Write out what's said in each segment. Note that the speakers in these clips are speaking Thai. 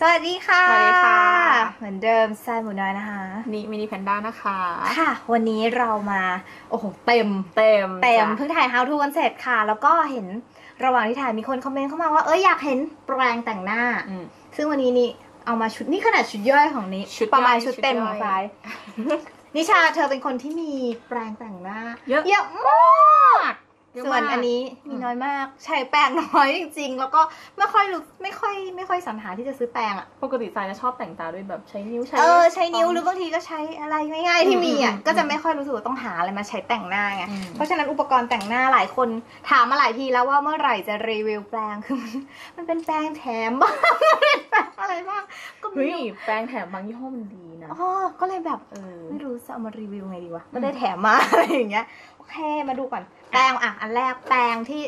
สวัสดีค่ะ สวัสดีค่ะ เหมือนเดิมทรายหมูน้อยนะคะ นี่มินิแพนด้านะคะ ค่ะ วันนี้เรามา โอ้โห เต็ม เต็ม เต็มจ้ะเพิ่งถ่าย How to กันเสร็จค่ะ แล้วก็เห็นระหว่างที่ถ่ายมีคนคอมเมนต์เข้ามาว่า เอ้ยอยากเห็นแปรงแต่งหน้าอืมซึ่งวันนี้นี่เอามาชุดนี่ขนาดชุดย่อยของนี้ชุดย่อยประมาณชุดชุดเต็มย่ขออยงทรายนิชาเธอเป็นคนที่มีแปรงแต่งหน้า เยอะเยอะมากเยอะ ส่วนมากอันนี้มีน้อยมาก ใช้แปรงน้อยจริง ๆ แล้วก็ไม่ค่อยรู้ไม่ค่อยไม่ค่อยสรรหาที่จะซื้อแปรงอะปกติทรายจะชอบแต่งตาด้วยแบบใช้นิ้วใช้เออใช้นิ้วหรือบางทีก็ใช้อะไรง่ายๆที่มีอะอืมก็จะไม่ค่อยรู้สึกว่าต้องหาอะไรมาใช้แต่งหน้าไงอืมเพราะฉะนั้นอุปกรณ์แต่งหน้าหลายคนถามมาหลายทีแล้วว่าเมื่อไหร่จะรีวิวแปรงคือมันมันเป็นแปรงแถมบ้างเป็นแปรงอะไรบ้างก็ไม่เฮ้ยรู้แปรงแถมบางยี่ห้อมันดีนะอ๋อก็เลยแบบเออไม่รู้จะเอามารีวิวไงดีวะก็ได้แถมมาอะไรอย่างเงี้ยโอเคมาดูก่อนแปรงอะอันแรกแปรงที่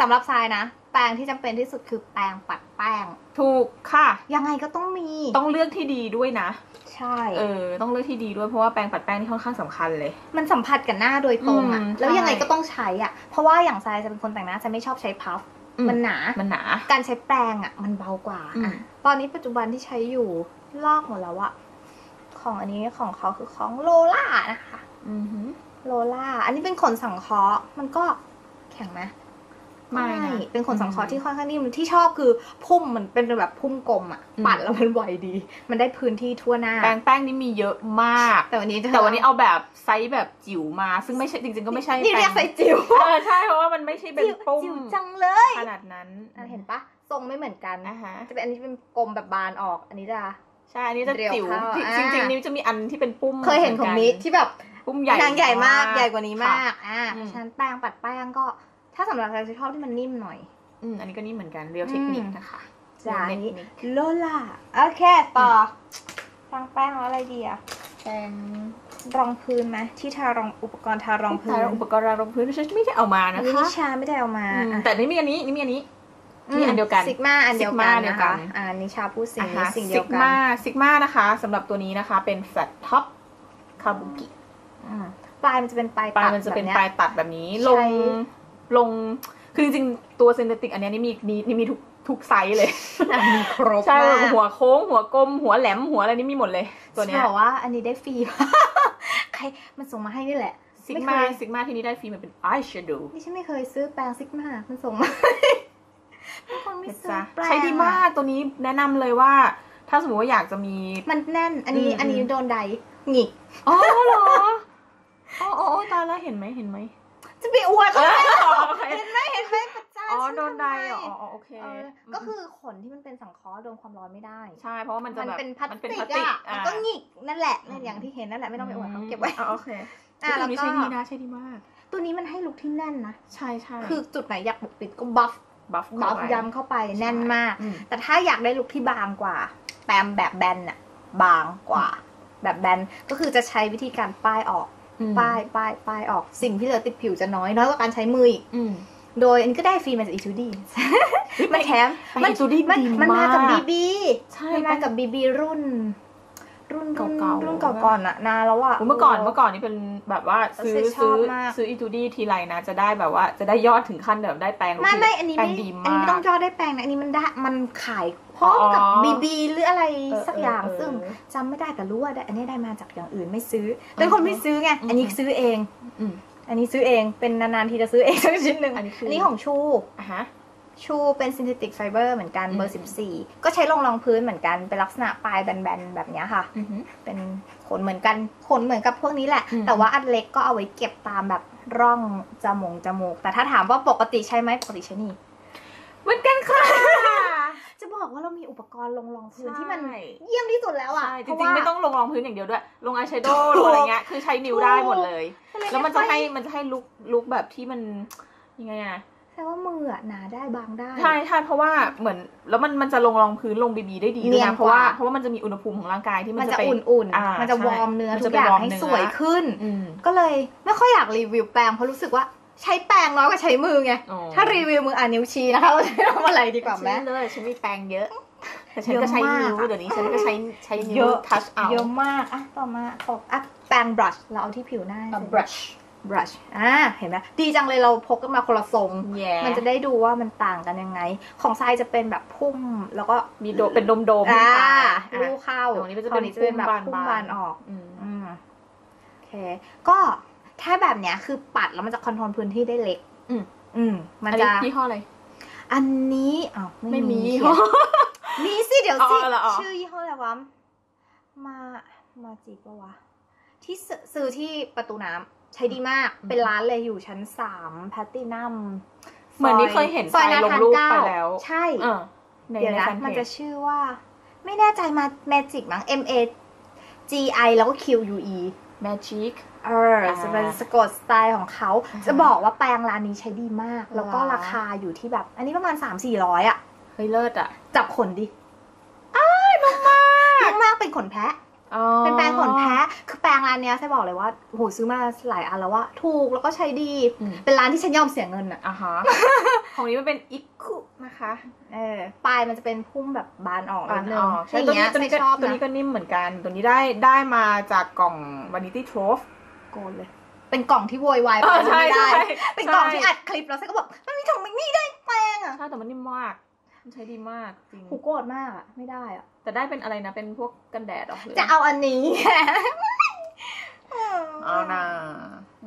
สำหรับทรายนะ แปรงที่จำเป็นที่สุดคือแปรงปัดแป้ง ถูกค่ะ ยังไงก็ต้องมี ต้องเลือกที่ดีด้วยนะ ใช่ เออ ต้องเลือกที่ดีด้วยเพราะว่าแปรงปัดแป้งนี่ค่อนข้างสำคัญเลย มันสัมผัสกับหน้าโดยตรงอะอืมแล้วยังไงใช่ก็ต้องใช้อะ เพราะว่าอย่างทรายจะเป็นคนแต่งหน้าจะไม่ชอบใช้พัฟอื มมันหนา มันหนา การใช้แปรงอะ มันเบากว่าอืมอะตอนนี้ปัจจุบันที่ใช้อยู่ลอกหมดแล้วอะของอันนี้ของเขาคือของโลล่านะคะอือหือโลล่า อันนี้เป็นขนสังเคราะห์มันก็แข็งไหม ไม่นะเป็นขนสังเคราะห์ที่ค่อนข้างนิ่มที่ชอบคือพุ่มมันเป็นแบบพุ่มกลมอะอืมปัดแล้วมันไวดี มันได้พื้นที่ทั่วหน้า แปรงแป้งนี่มีเยอะมาก แต่วันนี้จะแต่วันนี้เอาแบบไซส์แบบจิ๋วมา ซึ่งไม่ใช่จริง ๆก็ไม่ใช่นี่เรียกแปรใส่งจิ๋วเออใช่เพราะว่ามันไม่ใช่เป็นจิ๋วปุ้มจิ๋วจังเลยขนาดนั้นอะเห็นปะทรงไม่เหมือนกันอะฮะจะเป็นอันนี้เป็นกลมแบบบานออก อันนี้จะใช่อันนี้จะเรียวจิ๋วเข้าที่อ่าจริงๆนี้จะมีอันที่เป็นปุ้มเคยเห็นของมิมืกัที่แบบปุ้มใหญ่นางใหญ่มากใหญ่กว่านี้มากค่ะอ่าอืมเพราะฉะนั้นแป้งปัดแป้งก็ ถ้าสำหรับเราจะชอบที่มันนิ่มหน่อย อืมอันนี้ก็นี่เหมือนกันเรียวเทคนิคอืมนะคะจ้าเรีอัยนวนี้เทคนิคโลล่าโอเคต่อแป้งแป้งแล้วอะไรดีอะแป้งรองพื้นไหมที่ทารองอุปกรณ์ทารองพื้แต่นอุปกรณ์รองพื้นไม่ใช่ไม่ได้เอามาอันะนนี้คะนิชาไม่ได้เอามาอืมอะแต่นี่มีอันนี้นี่มีอันนี้นี่อันเดียวกันซิกมาอันเดียวกัน Sigma เดียวนะกัคะนอ่านิชาพูดสิ่งอะนี้ฮะสิ่งเดีซิยวกกันมาซิกมานะคะสำหรับตัวนี้นะคะ เป็นแฟลตท็อปคาบุกิอืมปลายมันจะเป็นปลายปลายตัดมันจะเป็นแบบยปลายตัดแบบนี้ใช่ลง ลงคือจริงๆ ตัวเซนเทติกอันเนี้ยนี่มีนี่นี่มีทุกทุกไซส์เลยอะมีครบใช่มากหัวโค้ง หัวกลม หัวแหลมหัวอะไรนี่มีหมดเลย ตัวเนี้ยจะบอกว่าอันนี้ได้ฟรีใครมันส่งมาให้นี่แหละซิกไม่มาเคยซิกมาที่นี่ได้ฟรีมันเป็นอายแชโดว์นี่ฉันไม่เคยซื้อแปรงซิกมามันส่งมาบางคนไม่ซื้อแปรงใช้ดีมากตัวนี้แนะนำเลยว่า ถ้าสมมติว่าอยากจะมีมันแน่น อันนี้อืมอันนี้โดนใดหงิกอ๋อเหรออ๋ออ๋ออ๋อตายแล้วเห็นไหมเห็นไหม จะไปอวดเอเขาอไหมโอเคเห็นไหมเห็นไหมประจานอ๋อฉัโดนไดทำมอ๋ออ๋อโอเคเออก็คือขนที่มันเป็นสังเคราะห์โดนความร้อนไม่ได้ ใช่เพราะว่ามันจะมันแบบเป็นพลาสมันเป็นติพลากสติกอะมันก็อ่าหงิกนั่นแหละอืมอย่างที่เห็นนั่นแหละไม่ต้องไปอวดเขาเก็บไว้อะโอเคอะตัแล้ววนี้ก็ใช้ดีนะใช้ดีมาก ตัวนี้มันให้ลุคที่แน่นนะใช่ใช่คือจุดไหนอยากปกปิดก็บัฟบัฟบัฟย้ำเข้าไปแน่นมากอืมแต่ถ้าอยากได้ลุคที่บางกว่าแปมแบบแบนอะบางกว่า แบบแบนก็คือจะใช้วิธีการป้ายออกอืม ป้ายป้ายป้ายออกสิ่งที่เหลือติดผิวจะน้อยน้อยกว่าการใช้มืออีกอืมโดยอันนี้ก็ได้ฟรีมาจากอีทูดีมันแถมไปมั Etude มันดีมันมากับมากบีบีใช่มันมากับบีบีรุ่น รุ่นเก่าๆรุ่นเก่าก่อนอะนานแล้วอะเมื่อก่อนเมื่อก่อนนี่เป็นแบบว่าซื้อชอบซื้อมากซื้ออีทูดี้ทีไรนะจะได้แบบว่าจะได้ยอดถึงขั้นแบบได้แปลงไม่ไม่อันนี้แปลไม่งดีอันมานี้ไม่กต้องยอดได้แปลงนะอันนี้มันได้มันขายพร้อมกับอ๋อบีบีหรืออะไรเออสักอย่างเออซึ่งเออจำไม่ได้แต่รู้ว่าได้อันนี้ได้มาจากอย่างอื่นไม่ซื้อเป็นคนไม่ซื้อไงอืมอันนี้ซื้อเองอืมอันนี้ซื้อเองเป็นนานๆทีจะซื้อเองสักชิ้นหนึ่งอันนี้คืออันนี้ของชูอะฮะ ชูเป็นซินเทติกไฟเบอร์เหมือนกันเบอร์อืม14 ก็ใช้รองรองพื้นเหมือนกัน เป็นลักษณะปลายแบนๆ แบบเนี้ยค่ะอือหือเป็นขนเหมือนกันขนเหมือนกับพวกนี้แหละอืมแต่ว่าอันเล็กก็เอาไว้เก็บตามแบบร่องจมูกจมูก แต่ถ้าถามว่าปกติใช้ไหมปกติใช้นี่เหมือนกันค่ะ จะบอกว่าเรามีอุปกรณ์ลงรองพื้นที่มันใช่เยี่ยมที่สุดแล้วอะใช่จเพาะริงว่าๆไม่ต้องลงรองพื้นอย่างเดียวด้วย ลงอายแชโดว์ถูลกงอะไรเงี้ยคือใช้นิ้วได้หมดเลยก็เยแล้วมันจะไค่ให้อยมันจะให้ลุกลุกแบบที่มันยังไงอะ แสดงว่ามืออะหนาได้บางได้ ใช่ใช่เพราะว่าเหมือนแล้วมันมันจะลงรองพื้นลงบีบีได้ดีเนีด้วยยนนะเพราะว่ากว่าเพราะว่ามันจะมีอุณหภูมิของร่างกายที่มัมันนจะจะไป อุ่นอ่าๆ มันจะใช่วอร์มเนื้อมันทุจะกไปอย่างวอร์มให้เนื้อ สวยขึ้น อืม ก็เลยไม่ค่อยอยากรีวิวแปรงเพราะรู้สึกว่าใช้แปรงน้อยกว่าใช้มือไง อ๋อ ถ้ารีวิวมืออ่านนิ้วชี้นะคะเราจะทำอะไรดีกว่าไหม ฉันเลยฉันมีแปรงเยอะ แต่ฉันเยอะก็ใช้มากนิ้วอะเดี๋ยวนี้ฉันก็ใช้ใช้เยนิ้วอะ ทัชเอา เยอะมาก อะ ต่อมาขออะแปรงบรัชเราเอาที่ผิวหน้าเอาสิ brush brush อ่าเห็นไหมดีจังเลยเราพกกันมาคนละทรงแย่มันจะได้ดูว่ามันต่างกันยังไง ของทรายจะเป็นแบบพุ่ม แล้วก็มีโดเป็นโดมๆอ่าขึ้นไปลูกเข้าตรงนี้มันจะตอนนี้จะเป็นแบบเป็นพุ่พุ่มมบาบานนออกอืมอืมโอเค ก็ถ้าแบบเนี้ยคือปัดแล้วมันจะคอนโทรลพื้นที่ได้เล็ก อืมอืมมันอันจะนี้ยี่ห้ออะไรอันนี้อ้าวไม่มีเขียี่ยห้อนมีสิเดี๋ยวสิอ๋อเหรออ๋อชื่อยี่ห้ออะไรวะมามาจีปะวะที่ซื้อซื้อที่ประตูน้ำ ใช้ดีมากเป็นร้านเลยอยู่ชั้นสามแพตตินัมเหมือนนี่เคยเห็นซอยไปนาลงธานรูปเก้าไปแล้ว ใช่เออในเดี๋ยวในนะแฟนมันเพจะจชื่อว่า ไม่แน่ใจมา Magic มั้ง M A G I แล้วก็ Q U E Magic เอออ่าจะเป็นสะกดสไตล์ของเขาอ่าฮะจะบอกว่าแปรงร้านนี้ใช้ดีมาก แล้วก็ว้าวราคาอยู่ที่แบบ อันนี้ประมาณ3 4 0 0อะ เฮ้ยเลิศอะ จับขนดิอ้ายนุ่มมากนุ่มมากเป็นขนแพะอ๋อ เป็นแปรงขนแพะคือแปรงร้านเนี้ยใช่บอกเลยว่าโหซื้อมาหลายอันแล้วว่าถูกแล้วก็ใช้ดีอืมเป็นร้านที่ฉันยอมเสียเงินอะอะฮะของนี้มันเป็นอิคุนะคะเออปลายมันจะเป็นพุ่มแบบบานออกอ่านินดนึงออกอใช่ย่างตัวเงี้นี้ยตัวนี้ใช่ก็ชอบตัวนะนี้ก็นิ่มเหมือนกัน ตัวนี้ได้ได้มาจากกล่อง Vanity Trove โกนเลยเป็นกล่องที่โวยวายเออไปใช่ไม่ได้ใช่เป็นกล่องใช่ที่อัดคลิปแล้วเซก็บอกมันมีถุงมันนี่ได้แปลงอะใช่แต่มันนิ่มมาก มันใช้ดีมากจริงหูโกรธมากอะไม่ได้อะแต่ได้เป็นอะไรนะเป็นพวกกันแดดเหรอหรืจะเอาอันนี้ เอานะ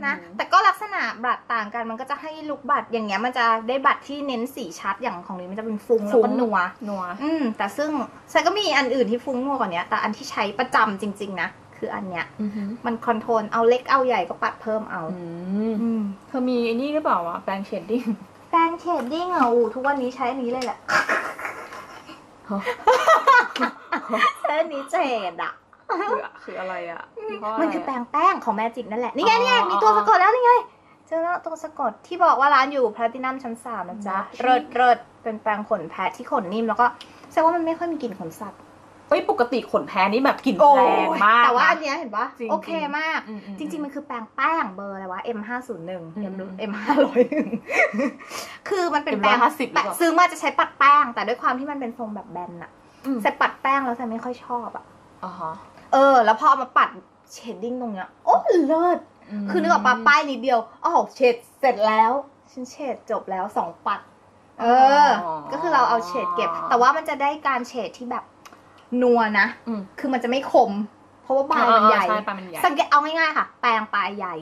นะ แต่ก็ลักษณะบัตรต่างกันมันก็จะให้ลุกบัตรอย่างเงี้ย มันจะได้บัตรที่เน้นสีชัดอย่างของนี้มันจะเป็นฟุ้งแล้วก็นัวนัว อืม แต่ซึ่งใช่ก็มีอันอื่นที่ฟุ้งนัวกว่านี้แต่อันที่ใช้ประจำจริง ๆ นะคืออันเนี้ยอือหือมันคอนโทรลเอาเล็กเอาใหญ่ก็ปัดเพิ่มเอาอืมอืมเธอมีไอ้นี่หรือเปล่าวะแปรงเชดดิ้ง แปรงเชดดิ้งอะอูทุกวันนี้ใช้อันนี้เลยแหละ ใช้อันนี้เชดอะ คือคืออะไรอะยี่ห้ะไรมันคือแปรงแป้งของแมจิกนั่นแหละ นี่ไงอ๋อนี่ไงมีตัวสะกดแล้วนี่ไง เจอแล้วตัวสะกดที่บอกว่าร้านอยู่แพลตินัมชั้นสามนะจ๊ะ Magic เริดเริดเป็นแปรงขนแพะที่ขนนิ่มแล้วก็แสดงว่ามันไม่ค่อยมีกลิ่นขนสัตว์ เฮ้ยปกติขนแพ้นี่แบบกลิ่นแรงมาก แต่ว่านะอันเนี้ยเห็นปะจริงโอเคมากอือืจริง ๆ มันคือแปรงแป้งเบอร์อะไรวะ M ห้าศูนย์หนึ่งอืม M ห้าร้อยหนึ่งคือมันเป็นแปรง M 150หรือเปล่าแปะซื้อมาจะใช้ปัดแป้ง แต่ด้วยความที่มันเป็นทรงแบบแบนอะอืมใส่ปัดแป้งแล้วใส่ไม่ค่อยชอบอะอ่าฮะเออ แล้วพอเอามาปัดเชดดิ้งตรงเนี้ยโอ้เลิศมคือนึกออกปะป้ายนิดเดียวอ๋อเฉดเสร็จแล้วฉันเฉดจบแล้วสองปัด เออ ก็คือเราเอาเฉดเก็บ แต่ว่ามันจะได้การเฉดที่แบบ นัวนะอืมคือมันจะไม่คม เพราะว่าปลายมันใหญ่ใช่ปลายมันใหญ่สังเกตเอาง่ายๆค่ะ แปรงปลายใหญ่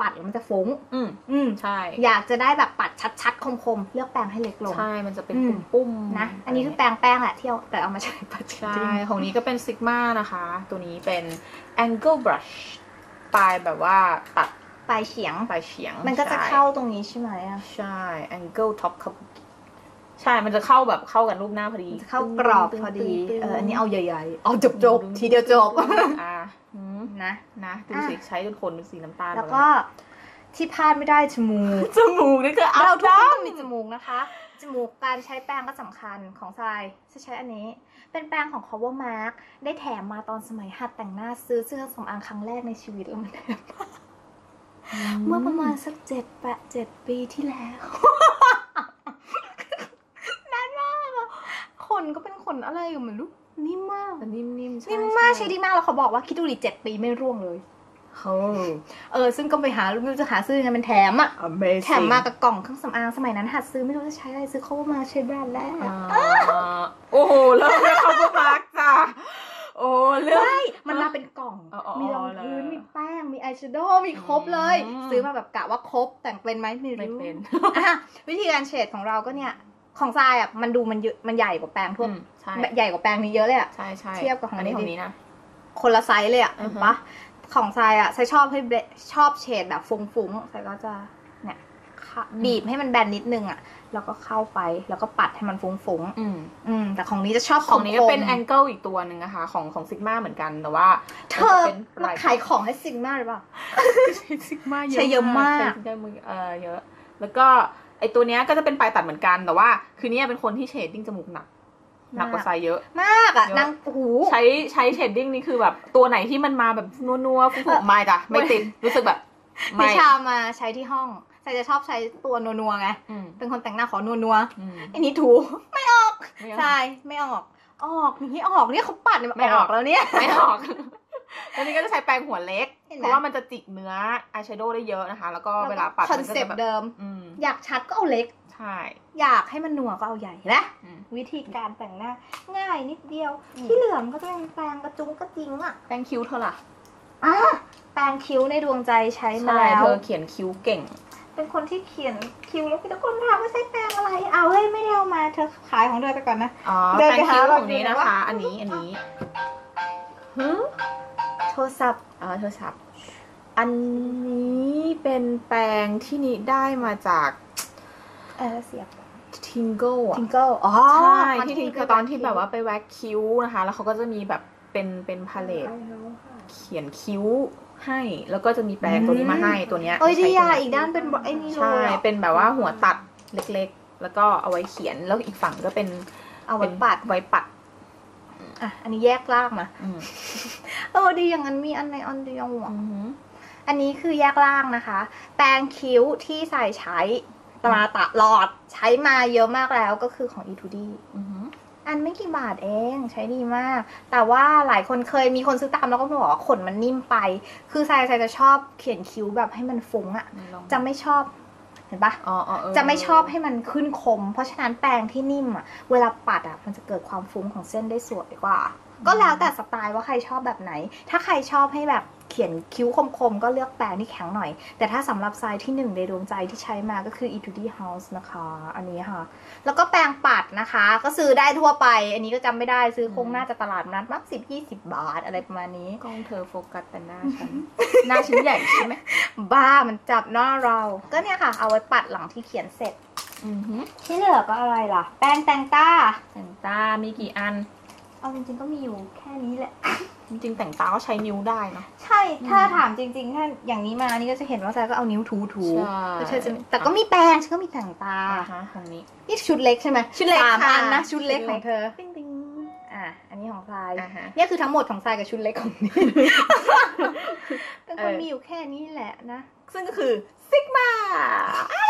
ปัดแล้วมันจะฟุ้งอืมอืมใช่ อยากจะได้แบบปัดชัดๆคมๆเลือกแปรงให้เล็กลงใช่มันจะเป็นอืมปุ้มๆนะ อันนี้คือแปรงแป้งแหละที่เอาแต่เอามาใช้ปัดเชดใช่ดิ้งของนี้ก็เป็นซิกมานะคะ ตัวนี้เป็น angle brush ปลายแบบว่าตัดปลายเฉียงปลายเฉียง มันก็จะใช่เข้าตรงนี้ใช่ไหมอะใช่ angle top คับ ใช่ มันจะเข้าแบบเข้ากันรูปหน้าพอดี เข้ากรอบพอดีตึ้งๆๆเอออันนี้เอาใหญ่ๆ เอาจบๆทีเดียวจบอะอืมนะนะดูอะสิใช้จนขนเป็นสีน้ำตาลแล้วก็ที่พลาดไม่ได้จมูก จมูกนี่คืออัเราพทุกดัคนมต้องมีจมูกนะคะ จมูกการใช้แป้งก็สำคัญของทรายจะใช้อันนี้ เป็นแป้งของ Cover Mark ได้แถมมาตอนสมัยหัดแต่งหน้าซื้อเสื้อสำอางครั้งแรกในชีวิตแล้วมันแถมมาเมื่อประมาณสักเจ็ดแปดเจ็ดปีที่แล้ว นานมากอะขน ก็เป็นขนอะไรอยู่เหมือนลูกนิ่มมากแต่นิ่มๆใช่นิ่มมากใช้ดีมากแล้วเขาบอกว่าคิดดูดิเจ็ดปีไม่ร่วงเลยเขาเออ ซึ่งก็ไปหาไม่รู้จะหาซื้อยังไงมันแถมอะ Amazing แถมมากับกล่องเครื่องสำอางสมัยนั้นหัดซื้อไม่รู้จะใช้อะไรซื้อเขามาใช้แบรนด์แรกอ่าโอ้โหเริ่มเลยเขาก็มาร์กจ้ะโอ้เรื่องไม่มันมาเป็นกล่องอ๋ออ๋อมีรองพื้นแล้วมีแป้ง มีอายแชโดว์ มีครบเลยอืมซื้อมาแบบกะว่าครบ แต่งเป็นไหมไม่ไม่รู้เป็นอะวิธีการเฉดของเราก็เนี่ย ของทรายอะมันดูมันเยอะมันใหญ่กว่าแป้งทั่วอืมใช่ใหญ่กว่าแป้งนี้เยอะเลยอะใช่ใช่เทียบกับของอันนี้นี้ของนี้นะคนละไซส์เลยอะอือเห็นฮึปะของทรายอะทรายชอบให้เบลชอบเฉดแบบฟุ้งๆทรายก็จะเนี่ยค่ะบีบให้มันแบนนิดนึงอะแล้วก็เข้าไปแล้วก็ปัดให้มันฟุ้งอืมๆอืมแต่ของนี้จะชอบของนี้ก็เป็นคมๆแองเกิลอีกตัวหนึ่งนะคะ ของของซิกมาเหมือนกันแต่ว่า เธมันอจะเป็นปมาลายขายของให้ซิงมากหรือเปล่าใช้ซิกมาใช้เยอะมากใช้ซิกมาเออเยอะ แล้วก็ ไอตัวเนี้ยก็จะเป็นปลายตัดเหมือนกันแต่ว่าคือเนี้ยเป็นคนที่เชดดิ้งจมูกหนักหนักกว่าไซเยอะ มากอะเยอะนางโอ้โหใช้ใช้เชดดิ้งนี่คือแบบตัวไหนที่มันมาแบบนัวๆฟุ้งๆไม่จ้ะไม่ติดรู้สึกแบบนิไม่ชามาใช้ที่ห้องใส่จะชอบใช้ตัวนัวๆไงอืมเป็นคนแต่งหน้าขอนัวอืมๆอันนี้ถูไม่ออกไม่เอาใช่ไม่ออก ออกนี่ออกเนี่ยเขาปัดเนี่ยไม่ออกแล้วเนี่ย ไม่ออก แล้วนี่ก็จะใช้แปรงหัวเล็ก เห็นไหม เพราะว่ามันจะจิกเนื้ออายแชโดว์ได้เยอะนะคะ แล้วก็เวลาปัดคอนมันก็เซจะปแบบต์เดิม อืมอยากชัดก็เอาเล็ก ใช่ อยากให้มันหนัวก็เอาใหญ่นะ อืม วิธีการแต่งหน้า ง่ายนิดเดียวอืมที่เหลือมนก็จะเป็นแปรงกระจุงกระจิงอะแปรงคิ้วเธอล่ะอะแปรงคิ้วในดวงใจใช้มาใช่แล้ว เธอเขียนคิ้วเก่ง เป็นคนที่เขียนคิ้วแล้วพี่ทุกคนถามว่าใช้แปรงอะไร เอาเฮ้ยไม่ได้เอามาเธอขายของเธอไปก่อนนะ อ๋อเดิแปนรงไปหาคิ้วแบบของนี้อยู่นะไหนวะคะอันนี้อันนี้ฮึโทรศัพท์อ๋อโทรศัพท์ อันนี้เป็นแปรงที่นี่ได้มาจากเออเสียบทิงเกิลอะทิงเกิลอ๋อใช่ตอนที่ทิงคือตอนที่แบบว่าไปแว็กคิ้วนะคะ แล้วเขาก็จะมีแบบเป็นเป็นพาเลตเขียนคิ้วให้แล้วก็จะมีแปรงตัวนี้มาให้ตัวเนี้ยเอ้ยดีใช้ตัวอะนี้อีกด้านเป็นไอ้นี่เลใช่ยอะเป็นแบบว่าหัวตัดเล็กๆ แล้วก็เอาไว้เขียนแล้วอีกฝั่งก็เป็นเอาไว้ปัดไว้ปัด อะ อันนี้แยกล่างมาอืมเออดีอย่างนั้นมีอันในอันเดียวอะอือหืออันนี้คือแยกล่างนะคะ แปรงคิ้วที่ใส่ใช้ตราตะหลอดใช้มาเยอะมากแล้วก็คือของ E2D อือหืออันไม่กี่บาทเองใช้ดีมาก แต่ว่าหลายคนเคยมีคนซื้อตามแล้วก็บอกว่าขนมันนิ่มไป คือทรายทรายจะชอบเขียนคิ้วแบบให้มันฟุ้งอะไหนลองจะไม่ชอบ เห็นปะอ๋ออ๋อเออจะไม่ชอบให้มันขึ้นคม เพราะฉะนั้นแปรงที่นิ่มอะเวลาปัดอะมันจะเกิดความฟุ้งของเส้นได้สวยกว่า ก็แล้วแต่สไตล์ว่าใครชอบแบบไหน ถ้าใครชอบให้แบบเขียนคิ้วคมๆ ก็เลือกแปรงที่แข็งหน่อย แต่ถ้าสำหรับทรายที่หนึ่งในดวงใจที่ใช้มาก็คือ E2D House นะคะ อันนี้ค่ะ แล้วก็แปรงปัดนะคะ ก็ซื้อได้ทั่วไป อันนี้ก็จำไม่ได้ซื้อคงน่าจะตลาดนัดมักสิบยี่สิบบาทอะไรประมาณนี้กล้องเธอโฟกัสแต่หน้าฉันหน้าฉันใหญ่ใช่ไหมบ้ามันจับหน้าเรา ก็เนี่ยค่ะ เอาไว้ปัดหลังที่เขียนเสร็จอือหือที่เหลือก็อะไรล่ะ แป้งแต่งตาแต่งตามีกี่อัน เอาจริงๆก็มีอยู่แค่นี้แหละ จริงๆแต่งตาก็ใช้นิ้วได้เนอะใช่ ถ้าถามจริง ๆ ถ้าอย่างนี้มานี่ก็จะเห็นว่าทรายก็เอานิ้วถูถูใช่ แล้วเธอจะแต่ก็มีแปรงฉันก็มีแต่งตา อ่าฮะของนี้ นี่ชุดเล็กใช่ไหมชุดเล็กสามค่ะอันนะชุดเล็กชุดเล็กของเธอ ติ๊งติ๊งอะ อันนี้ของทราย อ่าฮะ เนี่ยคือทั้งหมดของทรายกับชุดเล็กของนี่ เป็นคนเออมีอยู่แค่นี้แหละนะ ซึ่งก็คือซิกมา นี่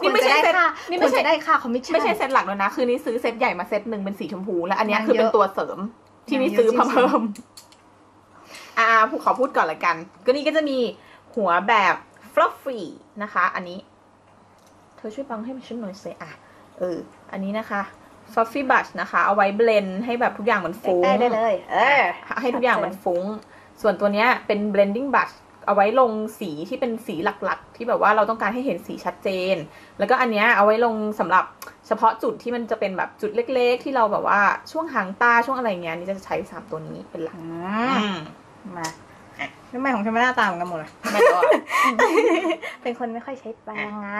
คุณไม่จะใช่ได้เซ็ตค่ะนี่ไม่ใช่คุณจะได้ค่ะคอมมิชชั่น ไม่ใช่เซตหลักแล้วนะ คือนี่ซื้อเซตใหญ่มาเซตหนึ่งเป็นสีชมพู และอันเนี้ยมันคือเป็นเยอะตัวเสริม ที่นี่มันเยอะซื้อมาจริงๆเพิ่ม อ่าผู้ขอพูดก่อนละกัน ก็นี่ก็จะมีหัวแบบ fluffy นะคะ อันนี้ เธอช่วยบังให้มันฉันหน่อยสิอะ เออ อันนี้นะคะ fluffy brush นะคะ เอาไว้เบลนให้แบบทุกอย่างมันฟุ้งได้ได้เลย เออ ให้ทุกอย่างมันฟุ้ง ส่วนตัวเนี้ยเป็น blending brush เอาไว้ลงสีที่เป็นสีหลักๆ ที่แบบว่าเราต้องการให้เห็นสีชัดเจน แล้วก็อันเนี้ยเอาไว้ลงสำหรับเฉพาะจุดที่มันจะเป็นแบบจุดเล็ก ๆ ที่เราแบบว่าช่วงหางตาช่วงอะไรเงี้ยนี่จะใช้สามตัวนี้เป็นหลักอืมมาทำไมของฉันไม่หน้าตาเหมือนกันหมดเลยไม่รู้อะเป็นคนไม่ค่อยใช้แปรงไง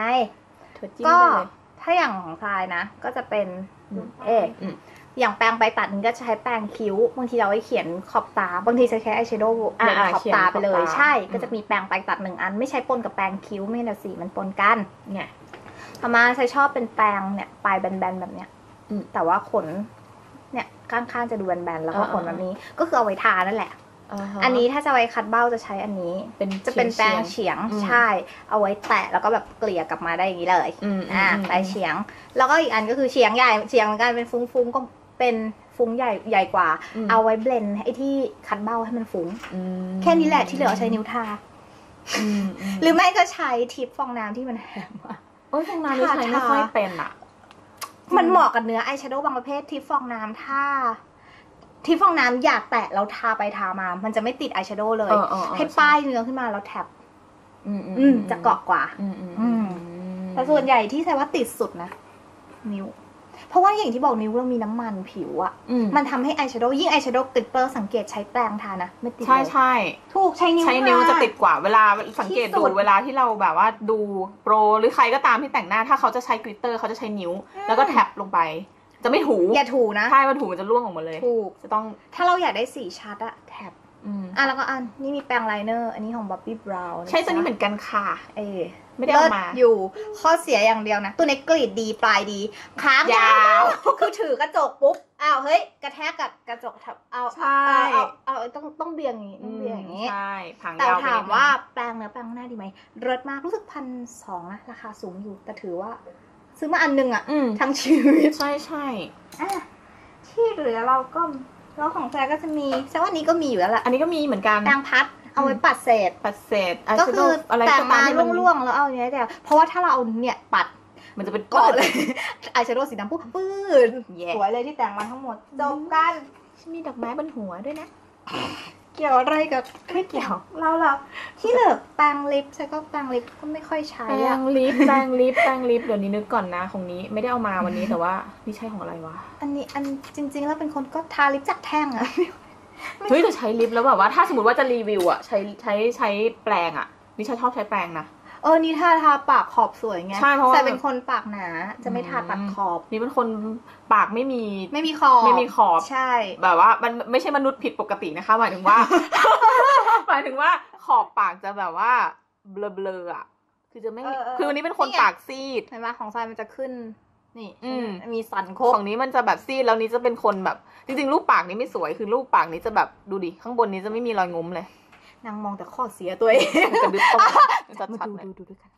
เธอจิ้มก็ได้เลยถ้าอย่างของทรายนะ ก็จะเป็นอืมเอ ออมอย่างแปรงไปตัดนึงก็จะใช้แปรงคิ้ว บางทีเราไว้เขียนขอบตา บางทีจะใช้อายแชโดว์อ่าเขียนขอบเขียนตาไปเลยขอบตาใช่อืมก็จะมีแปรงไปตัดหนึ่งอัน ไม่ใช้ปนกับแปรงคิ้ว ไม่งั้นสีมันปนกัน เนี่ยต่อมาใช้ชอบเป็นแปรงเนี่ยปลายแบนๆแบบเนี้ยอืมแต่ว่าขน เนี่ยข้างๆจะดูแบนๆแล้วก็อ่าๆขนแบบนี้ ก็คือเอาไว้ทานั่นแหละาฮะอันนี้ถ้าจะไว้คัดเบ้าจะใช้อันนี้ เป็นจะเป็นแปรงฉียงเฉียงอืมใช่ เอาไว้แตะแล้วก็แบบเกลี่ยกลับมาได้อย่างนี้เลยๆอืมอ่าอืมปลายเฉียง แล้วก็อีกอันก็คือเฉียงใหญ่เฉียงเหมือนกันเป็นฟุ้งๆก็ เป็นฟุ้งใหญ่ใหญ่กว่ามเอาไว้เบลนด์ไอ้ที่คัดเบ้าให้มันฟุ้งอืมแค่นี้แหละที่เหลือเอาใช้นิ้วทาอืมมหรือไม่ก็ใช้ทิปฟองน้ำที่มันแหมอะโอ้ยฟองน้ำนี่ใช้ไม่ค่อยเป็นอะมันเหมาะกับเนื้ออายแชโดว์บางประเภททิปฟองน้ำถ้าทิปฟองน้ำอยากแตะแล้วทาไปทามา มันจะไม่ติดอายแชโดว์เลยเออเออเออให้ป้ายเนื้อขึ้นมาแล้วแท็บอืมอืมอืมจะเกาะกว่าอืมอืมอือืมมแต่ส่วนใหญ่ที่ใช้ว่าติดสุดนะนิ้ว เพราะว่าอย่างที่บอกนิ้วเรามีน้ำมันผิวอะอืมมันทำให้อายแชโดว์ยิ่งอายแชโดว์กลิตเตอร์สังเกตใช้แปรงทานะไม่ติดใช่เลยใช่ถูกใช้นิ้วใช้นิ้วทาจะติดกว่าเวลาสังเกตที่สุดูดเวลาที่เราแบบว่าดูโปรหรือใครก็ตามที่แต่งหน้าถ้าเขาจะใช้กริตเตอร์เขาจะใช้นิ้ว แล้วก็แท็บลงไป จะไม่ถูอย่าถูนะใช่มันถูมันจะร่วงออกมาเลยถูกจะต้องถ้าเราอยากได้สีชัดอะแท็บ อืมอะแล้วก็อันนี่มีแปรงไลเนอร์ อันนี้ของบ๊อบบี้บราวน์ใช้ตัวนี้เหมือนกันค่ะ เออไม่ได้เอามาลิศอยู่ข้อเสียอย่างเดียวนะ ตัวนี้กรีดดีปลายดีค้างยาวคือถือกระจกปุ๊บอ้าวเฮ้ยกระแทกกับกระจกทับเอาใช่เอาเอาเอาต้องต้องเบี่ยงอย่างนี้ต้องเบี่ยงอย่างนี้ใช่ผังแต่ยาวไปถามนิดนึงว่าแปลงเนื้อแปลงหน้าดีไหมเลิศมากรู้สึกพันสองนะราคาสูงอยู่แต่ถือว่า ซื้อมาอันหนึงอะอืมทั้งชีวิตใช่ใช่อะที่เหลือเราก็ แล้วของแซก็จะมีแซว่าอันนี้ก็มีอยู่แล้วแหละอันนี้ก็มีเหมือนกันแปรงพัดเอาไว้ปัดเศษ ปัดเศษายก็แชโดคือว์อะไรแต่งก็ตมาที่นล่วงๆแล้วเอาเนี้ยแต่เพราะว่าถ้าเราเอาเนี่ยปัดมันจะเป็นเกาะเลยอายแชโดว์สีดำปุ๊บปื้ดแย่สวยเลยที่แต่งมาทั้งหมดจบกันมีดอกไม้บนหัวด้วยนะ เกี่ยวอะไรกับไม่เกี่ยวเราเหรอที่เหลือแปรงลิปใช้ก็แปรงลิปก็ไม่ค่อยใช้แปรอะงลิปแปรงลิปแปรงลิปเดี๋ยวนี้นึกก่อนนะของนี้ไม่ได้เอามาวันนี้แต่ว่านี่ใช่ของอะไรวะอันนี้อันจริง ๆ แล้วเป็นคนก็ทาลิปจากแท่งอะเฮ้ยจะใช้ลิปแล้วแบบว่าถ้าสมมติว่าจะรีวิวอะใช้ใช้ใช้แปรงอะนี่ชาชอบใช้แปรงนะ เออนี่ถ้าทาปากขอบสวยไงใช่เพราะว่า แต่เป็นคนปากหนา จะไม่ทาตัดขอบ นี่เป็นคนปากไม่มีไม่มีขอบไม่มีขอบ ใช่ แบบว่ามันไม่ใช่มนุษย์ผิดปกตินะคะ หมายถึงว่า หมายถึงว่าขอบปากจะแบบว่าเบลอๆอะคือจะไม่เออเออ คือวันนี้เป็นคนนี่ไงปากซีด เห็นไหมของทรายมันจะขึ้น นี่อืม มีสันโคกของนี้มันจะแบบซีดแล้วนี้จะเป็นคนแบบ จริงๆรูปปากนี้ไม่สวยคือรูปปากนี้จะแบบดูดิข้างบนนี้จะไม่มีรอยงุ้มเลย นางมองแต่ข้อเสียตัวเองมันกระดึ๊บเข้ามาชัมาดดูๆเลยดูดูด้วยกัน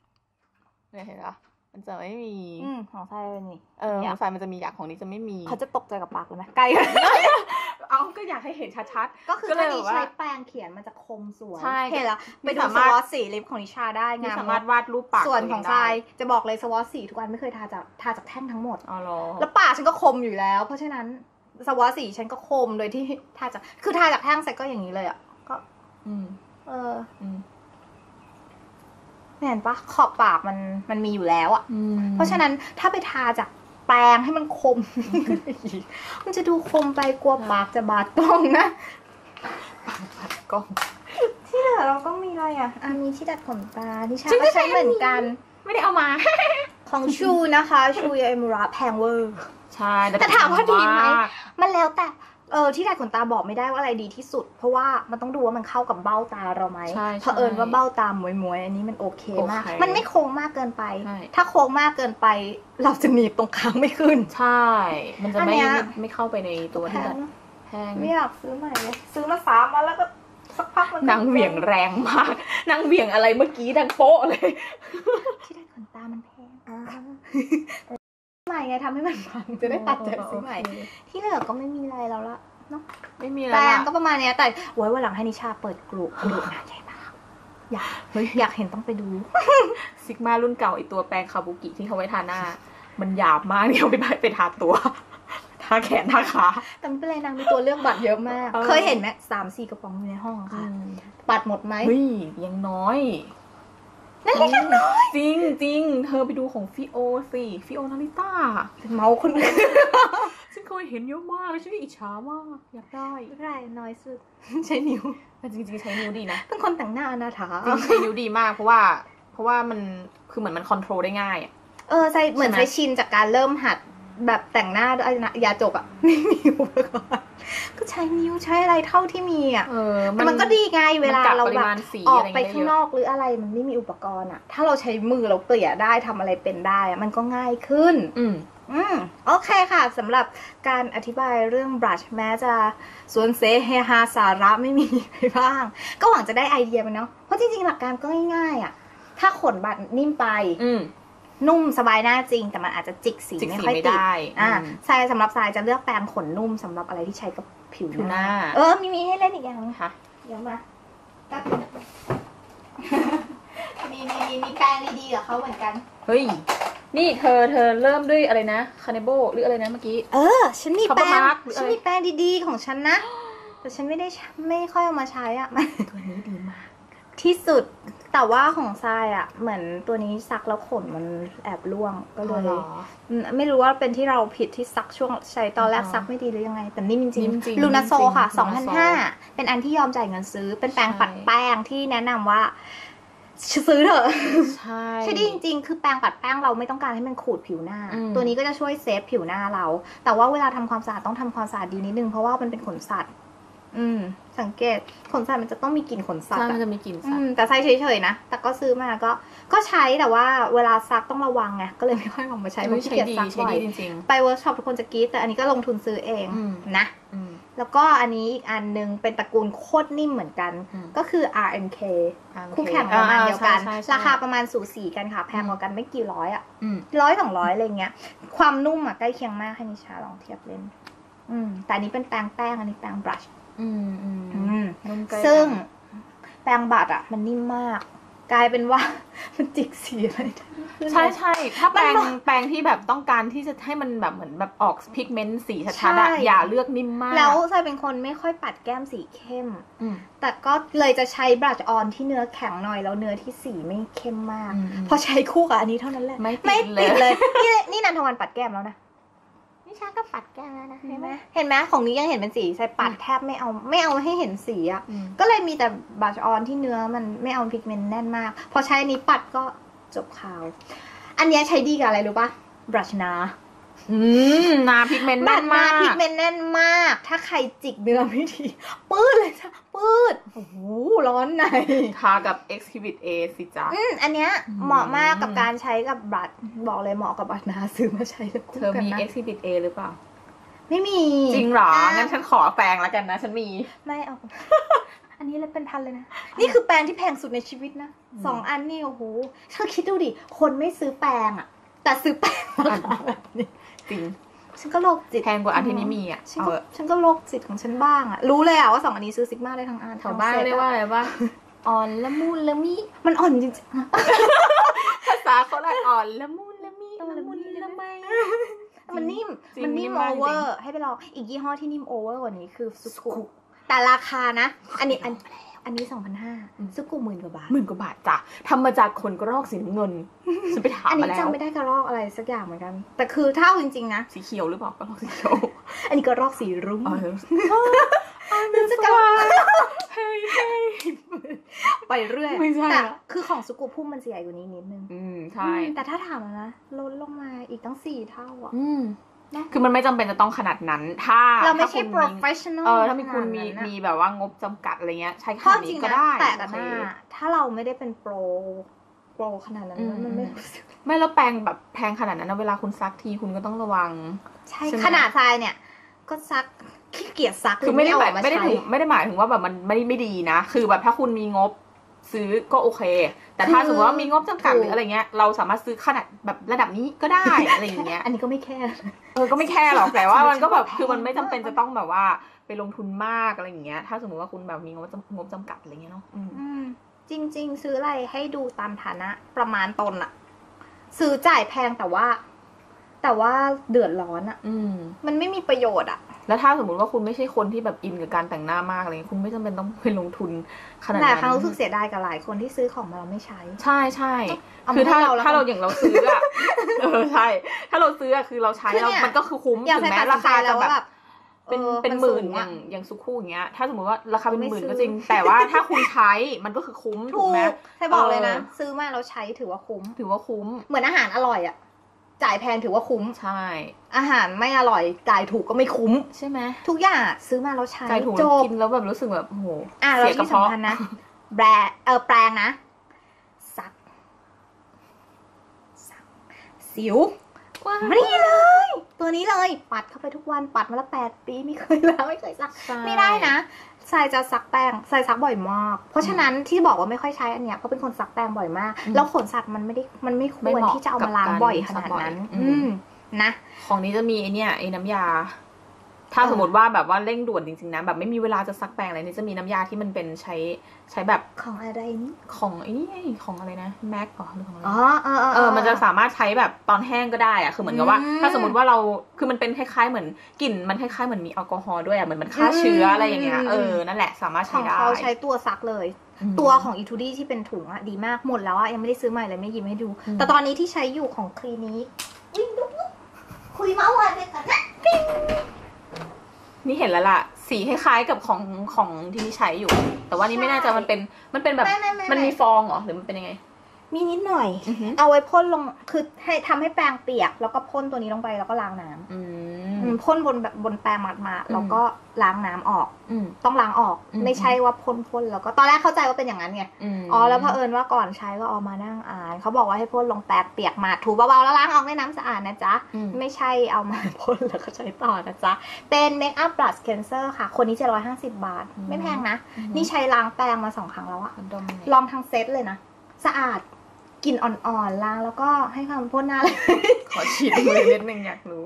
เนี่ยเห็นปะมันจะไม่มีอืมของทรายเป็นนี่เออของสายมันจะมีอยากของนี้จะไม่มี เขาจะตกใจกับปากเลยไหมใกล้เอาก็อยากให้เห็นชัดก็คือก็เลยถ้าดิแบบว่าใช้แปรงเขียนมันจะคมสวยใช่เห็นแล้วไม่ไปดูสาสมารถวอตสีลิปของนิชาได้ๆนี่งามสามารถวาดรูปปากส่วนตัเของทรายจะบอกเลยสวอตสีทุกวันไม่เคยทาจากทาจากแท่งทั้งหมดอ๋อเหรอแล้วปากฉันก็คมอยู่แล้ว เพราะฉะนั้นสวอตสีฉันก็คมโดยที่ทาจากคือทาจากแท่งใส่ก็อย่างนี้เลยอะก็ อืม เอออืมเห็นปะขอบปากมันมันมีอยู่แล้วอะ อืมเพราะฉะนั้นถ้าไปทาจากแปรงให้มันคม มันจะดูคมไปกลัวปากจะบาดกล้องนะ กล้อง ที่เหลือเราก็มีอะไรอะอะมีที่ดัดขนตาที่ชาฉันก็ก็ใช้ใช้เหมือนกัน ไม่ได้เอามา ของชูนะคะ ชูยาเอมูระแพงเวอร์ ใช่แต่ถามว่าดีไหมกมันแล้วแต่ เออที่ดัดขนตาบอกไม่ได้ว่าอะไรดีที่สุด เพราะว่ามันต้องดูว่ามันเข้ากับเบ้าตาเราไหมใช่เผอิญว่าเบ้าตามวยมวยๆอันนี้มันโอเคมาก โอเคมันไม่โค้งมากเกินไป ใช่ ถ้าโค้งมากเกินไป เราจะหนีบตรงค้างไม่ขึ้น ใช่ มันจะอันไม่เนี้ย ไม่ไม่เข้าไปในตัวที่ดัดแพงแพงไม่อยากซื้อใหม่เลยซื้อมาสามมาแล้วก็สักพักมันก็นางเหวี่ยงแรงมากนางเหวี่ยงอะไรเมื่อกี้ดังโป๊ะเลย ที่ดัดขนตามันแพงอ่า ใหม่ไงทำให้มันพังจะได้ตัดใจซื้อใหม่ ที่เหลือก็ไม่มีอะไรแล้วละเนาะไม่มีอะแปไรรงอะก็ประมาณเนี้ยแต่ไว้วันหลังให้นิชาเปิดกลุ่มกลุ่มงานใหญ่มากอยากเฮ้ยอยากเห็นต้องไปดูซิกมารุ่นเก่าไอตัวแปรงคาบุกิที่เขาไว้ทาหน้า มันหยาบมากเนี่ยเอาไปไปทาตัวทาแขนทาขาแต่ไม่เป็นไรนางมีตัวเลือกบัตรเยอะมากเออเคยเห็นไหมสามสี่กระป๋องอยู่ในห้องอะค่ะบัตรหมดไหมเฮ้ยยังน้อย นั่นเล็กยังน้อยจริงจริงเธอไปดูของฟิโอสิฟิโอนาริต้าเมาคนอื่นฉันเคยเห็นเยอะมากแล้วฉันก็อิจฉามากอยากได้ไม่เป็นไรน้อยสุดใช้นิ้วแต่จริงๆใช้นิ้วดีนะเป็นคนแต่งหน้าอนาถาจริงๆใช้นิ้วดีมากเพราะว่า เพราะว่ามันคือเหมือนมันคอนโทรลได้ง่ายอะเออใช่เหมือนใช่ไหมใช้ชินจากการเริ่มหัดแบบแต่งหน้าด้วยนะยาจกอะไม่มีอุปกรณ์ ก็ใช้นิ้วใช้อะไรเท่าที่มีอะเออแต่มันก็ดีไงเวลามันกะเราปริแบบมาณสีออกอะไรไปเงี้ยข้างนอกหรืออะไรมันไม่มีอุปกรณ์อะถ้าเราใช้มือเราเกลี่ยได้ทำอะไรเป็นได้อะมันก็ง่ายขึ้น อืมอืมโอเคค่ะสำหรับการอธิบายเรื่อง brush แม้จะสวนเซเฮฮาสาระไม่มีไปบ้าง ก็หวังจะได้ไอเดียไปเนาะเพราะจริงๆ หลักการก็ง่ายๆอะ ถ้าขนบัตรนิ่มไปอืม นุ่มสบายหน้าจริง แต่มันอาจจะจิกสีจิกไม่สีค่อยไม่ติดได้อ่าอืมทรายสำหรับทรายจะเลือกแปรงขนนุ่มสำหรับอะไรที่ใช้กับผิวผิวหน้า เออมีมีให้เล่นอีกอย่างนึงค่ะ เดี๋ยวมาแป๊บนึงมีมีมีมีแปรงดีๆกับเขาเหมือนกัน เฮ้ย นี่เธอเธอเริ่มด้วยอะไรนะคาเนโบหรืออะไรนะเมื่อกี้ เออ ฉันมี Cover แปรง Mark หรืออะไรฉันมีแปรงดีๆของฉันนะ แต่ฉันไม่ได้ใช้ไม่ค่อยเอามาใช้อะมันตัวนี้ดีมาก ที่สุด แต่ว่าของทรายอะเหมือนตัวนี้ซักแล้วขนมันแอบร่วงก็เลยหรออืมไม่รู้ว่าเป็นที่เราผิดที่ซักช่วงใช้ตอนแรกอ๋อซักไม่ดีหรือยังไง แต่นิ่มจริงนิ่มจริงลูนาโซนิ่มจริงค่ะ Lunaso 2,500เป็นอันที่ยอมจ่ายเงินซื้อ เป็นแปรงใช่ปัดแป้งที่แนะนำว่าซื้อเถอะใช่ใช่ดีจริง ๆ คือแปรงปัดแป้งเราไม่ต้องการให้มันขูดผิวหน้าอืมตัวนี้ก็จะช่วยเซฟผิวหน้าเรา แต่ว่าเวลาทำความสะอาดต้องทำความสะอาดดีนิดนึงเพราะว่ามันเป็นขนสัตว์ อืม สังเกตขนสัตว์มันจะต้องมีกลิ่นขนสัตใช่ว์มันอะจะมีกลิ่นอืสัตมว์แต่ใช้เฉยๆนะ แต่ก็ซื้อมาก็ ก็ใช้แต่ว่าเวลาซักต้องระวังไง ก็เลยไม่ค่อยเอามาใช้เพเฮ้ราะยขี้ใช้เกียจดีซักใช้บ่อยดีจริง ไปเวิร์กช็อปทุกคนจะกรี๊ดแต่อันนี้ก็ลงทุนซื้อเองอืม นะ ๆอืม แล้วก็อันนี้อีกอันหนึงเป็นตระกูลโคตรนิ่มเหมือนกัน อืม ก็คือ RMK อ่าโอคู่เแข่งประมาณเดียวกันอ่าใช่ใช่ใช่ราคาประมาณสูสีกันค่ะ แพงกว่ากันไม่กี่ร้อยอะอืม ร้อยสองร้อยอะไรเงี้ย ความนุ่มอะใกล้เคียงมากให้นิชาลองเทียบเล่น อืม แต่อันนี้เป็นแปรงแป้งอันนี้แปรงบลัช อืมอืมอืมนุ่มใกล้ซึ่งกันแปรงบัตรอะ มันนิ่มมาก กลายเป็นว่า มันจิกสีอะไรได้ไม่ขึ้นใช่เลยใช่ถ้าแปรงมันบอกแปรงที่แบบต้องการที่จะให้มันแบบเหมือนแบบออกพิกเมนต์สีชัดๆอะใช่อย่าเลือกนิ่มมาก แล้วทรายเป็นคนไม่ค่อยปัดแก้มสีเข้มอืมแต่ก็เลยจะใช้บลัชออนที่เนื้อแข็งหน่อยแล้วเนื้อที่สีไม่เข้มมากอืมอืมพอใช้คู่กับอันนี้เท่านั้นแหละ ไม่ติดไม่ติดเลยเลยนี่นี่นันทวันปัดแก้มแล้วนะ นิชาก็ปัดแก้มแล้วนะเห็นไหมเห็นไหมของนี้ยังเห็นเป็นสีใส่ปัดแทบไม่เอาไม่เอาให้เห็นสีอะอืมก็เลยมีแต่บลัชออนที่เนื้อมันไม่เอาพิกเมนต์แน่นมาก พอใช้อันนี้ปัดก็จบข่าว อันเนี้ยใช้ดีกับอะไรรู้ปะบลัชนาอืมนาพิกเมนต์แน่นมากพิกเมนต์แน่นมาก ถ้าใครจิกเนื้อไม่ดีปื้ดเลยจ้ะปื้ดโอ้โหร้อนในทากับ Exhibit A สิจ๊ะอืมอันเนี้ยอืมเหมาะมากกับการใช้กับบลัชบอกเลยเหมาะกับบลัชนาซื้อมาใช้แล้วคู่เธอกันมีนะ Exhibit A หรือเปล่า ไม่มี จริงเหรออะงั้นฉันขอแปลงแล้วกันนะ ฉันมี ไม่เอา อันนี้เลยเป็นพันเลยนะ นี่คือแปรงที่แพงสุดในชีวิตนะอืมสองอันนี่โอ้โหเธอคิดดูดิ คนไม่ซื้อแปรงอะแต่ซื้อแปรงราคาแบบนี้จริง ฉันก็โรคจิตแพงกว่าอันที่นี่มีอะฉันเอาก็เถอะฉันก็โรคจิตของฉันบ้างอะรู้เลยอะว่าสองอันนี้ซื้อซิกมาได้ทั้งอันแถวบ้านทั้งซ็ตเรียกว่าอะไรวะอ่อนละมุนละมีมันอ่อนจริงภาษาโคราชอ่อนละมุนละมีๆละมุนละไมมันนิ่มจริงมันนิ่มนิ่มโอมากเวอร์ให้ไปลองอีกยี่ห้อที่นิ่มโอเวอร์กว่านี้คือสุกุแต่ราคานะ อันนี้อัน อันนี้สองพันห้าสุกุหมื่นกว่าบาทหมื่นกว่าบาทจ้ะทำมาจากขนกระรอกสีน้ำเงินฉันไปถามอันมานี้แล้วจำไม่ได้กระรอกอะไรสักอย่างเหมือนกัน แต่คือถ้าเอาจริงๆนะสีเขียวหรือเปล่ากระรอกสีเขียวอันนี้กระรอกสีรุ้งอ๋อเออมันจะกระรอกเฮ้ยเฮ้ยไปเรื่อยไม่ใช่แต่ละคือของสุกุพุ่มมันจะใหญ่กว่านี้นิดนึง อืมใช่อืมแต่ถ้าถามอะนะลดลงมาอีกตั้งสี่เท่าอะอืมเนอะ คือมันไม่จำเป็นจะต้องขนาดนั้น ถ้าเราไม่ใช่ถ้าคุณมี professional เออถ้ามีคุณมีขนาดนั้นอะมีแบบว่างบจำกัดอะไรเงี้ย ใช้ขเพราะนาดจรินี้งก็นะได้แตะกับหโอน้าเคถ้าเราไม่ได้เป็นโปรโปรขนาดนั้นอืมมันไม่รู้สึกไม่แล้วแปรงแบบแพงขนาดนั้นนะเวลาคุณซักทีคุณก็ต้องระวัง ใช่ใช่ไหมขนาดทรายเนี่ย ก็ซักขี้เกียจซักคือไม่ได้หมายเออกไม่ได้ใช้ถึงไม่ได้หมายถึงว่าแบบมันไม่ไม่ดีนะ คือแบบถ้าคุณมีงบซื้อก็โอเค แต่ถ้าคือสมมติว่ามีงบจำกัดถูกหรืออะไรเงี้ยเราสามารถซื้อขนาดแบบระดับนี้ก็ได้อะไรอย่างเงี้ย อันนี้ก็ไม่แค่เออก็ไม่แค่หรอกแต่ว่ามันก็แบบแพงคือมันไม่จำเป็นมากจะต้องแบบว่าไปลงทุนมากอะไรอย่างเงี้ย ถ้าสมมติว่าคุณแบบมีงบจำงบจำกัดอะไรเงี้ยเนาะอืมอืมจริง ๆ ซื้ออะไรให้ดูตามฐานะประมาณตนอะซื้อจ่ายแพงแต่ว่า แต่ว่าเดือดร้อนอะอืมมันไม่มีประโยชน์อะ แล้วถ้าสมมติว่าคุณไม่ใช่คนที่แบบอินกับการแต่งหน้ามากอะไรเงี้ยคุณไม่จำเป็นต้องไปลงทุนขนาดแต่นั้นครั้งรู้สึกเสียดายกับหลายคนที่ซื้อของมาเราไม่ใช้ ใช่ใช่เอามาคือถ้าให้เราแล้วถ้าเรากันอย่างเราซื้ออะเออใช่ ถ้าเราซื้ออะคือเราใช้คือแล้วเนี่ยมันก็คือคุ้มอยากถึงใส่แม้ตัดราสินใจคาแล้จะวแบว่าบแบบเป็นออเป็นหมื่นสูงออะย่างอย่างสุคู่อย่างเงี้ย ถ้าสมมติว่าราคาเป็นไม่หมื่นซื้อก็จริง แต่ว่าถ้าคุณใช้มันก็คือคุ้มถูถูกกไหมใช่บอกเลยนะเออซื้อมาเราใช้ถือว่าคุ้ม ถือว่าคุ้ม เหมือนอาหารอร่อยอะ จ่ายแพงถือว่าคุ้ม ใช่ อาหารไม่อร่อยจ่ายถูกก็ไม่คุ้ม ใช่ไหมทุกอย่างซื้อมาเราใช้ใจถูกจบกินแล้วแบบรู้สึกแบบโอ้โหอะเราเสียกระที่เพาะสำคัญนะแบรเออแปรงนะซักซักสิวว้าวมานี่เลย ตัวนี้เลย ปัดเข้าไปทุกวันปัดมาแล้วแปดปีไม่เคยล้างไม่เคยซักใช่ไม่ได้นะ ทรายจะซักแป้งทรายซักบ่อยมาก เพราะฉะนั้นที่บอกว่าไม่ค่อยใช้อันเนี้ยเพราะเป็นคนซักแป้งบ่อยมากอืมแล้วขนสัตว์มันไม่ได้มันไม่คไม่วรเหมาะที่จะเอากับมาล้างการบ่อยขซักนาดบ่อยนั้นอืมอืมนะ ของนี้จะมีไอเนี่ยไอ้น้ำยา ถ้าเออสมมติว่าแบบว่าเร่งด่วนจริงๆนะแบบไม่มีเวลาจะซักแปรงอะไรนี่จะมีน้ำยาที่มันเป็นใช้ใช้แบบของอะไรนี่ของไอ้นี่ไงของอะไรนะแม็กหรอหรือของอะไรอ๋อเออเออมันจะสามารถใช้แบบตอนแห้งก็ได้อะคือเหมือนกับว่าอืมถ้าสมมติว่าเราคือมันเป็นคล้ายๆเหมือนกลิ่นมันคล้ายๆเหมือนมีแอลกอฮอล์ด้วยอะเหมือนมันฆ่าเชื้ออะไรอย่างเงี้ยอืมเออนั่นแหละสามารถขใช้องได้เขาใช้ตัวซักเลยอืมตัวของอีทูดี้ที่เป็นถุงอะดีมากหมดแล้วอะยังไม่ได้ซื้อใหม่เลยไม่หยิบให้ดูอืมแต่ตอนนี้ที่ใช้อยู่ของคลีนิกวิ่งดูคุยเมาส์อะไรกันนะ นี่เห็นแล้วล่ะ สีคล้ายๆกับของของที่นี่ใช้อยู่ แต่ว่านี่ไม่แน่ใจมันเป็นมันเป็นแบบไม่ไม่ไม่มันมีฟองเหรอหรือมันเป็นยังไง มีนิดหน่อย อือหือเอาไว้พ่นลง คือให้ทำให้แปรงเปียก แล้วก็พ่นตัวนี้ลงไปแล้วก็ล้างน้ำอือืมม พ่นบนแบบบนแปรงมามาอืมแล้วก็ล้างน้ำออกอืมต้องล้างออกอืมไม่ใช่ว่าพ่นพ่นแล้วก็ตอนแรกเข้าใจว่าเป็นอย่างนั้นไงมอ๋อแล้วเผอิญว่าก่อนใช้ก็เอามานั่งอ่านเขาบอกว่าให้พ่นลงแปรงเปียกมาถูเบาๆแล้วล้างออกด้วยน้ำสะอาดนะจ๊ะอืมไม่ใช่เอามาพ่นแล้วก็ใช้ต่อนะจ๊ะเป็นเมคอัพบลัชเคนเซอร์ค่ะ คนนี้เจ็ดร้อยห้าสิบาทอืมไม่แพงนะอืมนี่ใช้ล้างแปรงมาสองครั้งแล้วอะดมหน่อยลองทั้งเซตเลยนะสะอาดกลิ่นอ่อนๆล้างแล้วก็ให้คำพ่นหน้าเลยขอฉีดมือนิดนึงอยากรู้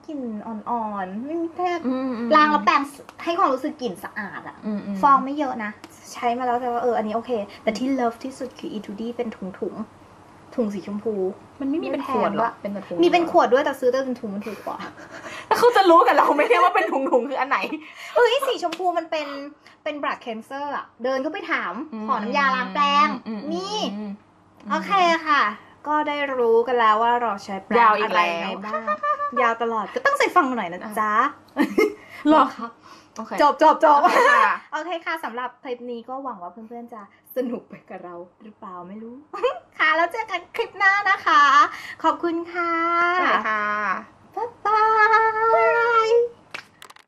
กกลิ่นอ่อนๆไม่มีแทบอืมอืมล้างแล้วแปรงให้ความรู้สึกกลิ่นสะอาดอะอืมมฟองไม่เยอะนะ ใช้มาแล้วแต่ว่าเอออันนี้โอเค แต่ที่เลิฟที่สุดคือ e 2 d เป็นถุงถุงๆถุงสีชมพู มันไม่มีเป็นขวดหรอเป็นแต่ถุงมีเป็นขวดด้วยแต่ซื้อแต่เป็นถุงมันถูกกว่าแล้วเขาจะรู้กันเราไหมเนี่ยว่าเป็นถุงถุงๆคืออันไหนเฮ้ยสีชมพูมันเป็นเป็นบรัดเคนเซอร์อะเดินเข้าไปถามขอน้ำยาล้างแปรงอืมนี่อืมโอเคค่ะ ก็ได้รู้กันแล้วว่าเราใช้แปรงยาวอีกอะไรแล้วไงบ้างยาวตลอดก็ตั้งใจฟังหน่อยนะจ๊ะหรอครับโอเคจบจบจบค่ะโอเคค่ะสำหรับคลิปนี้ก็หวังว่าเพื่อนๆจะสนุกไปกับเราหรือเปล่าไม่รู้ ค่ะแล้วเจอกันคลิปหน้านะคะ ขอบคุณค่ะสวัสดีค่ะ บ๊ายบาย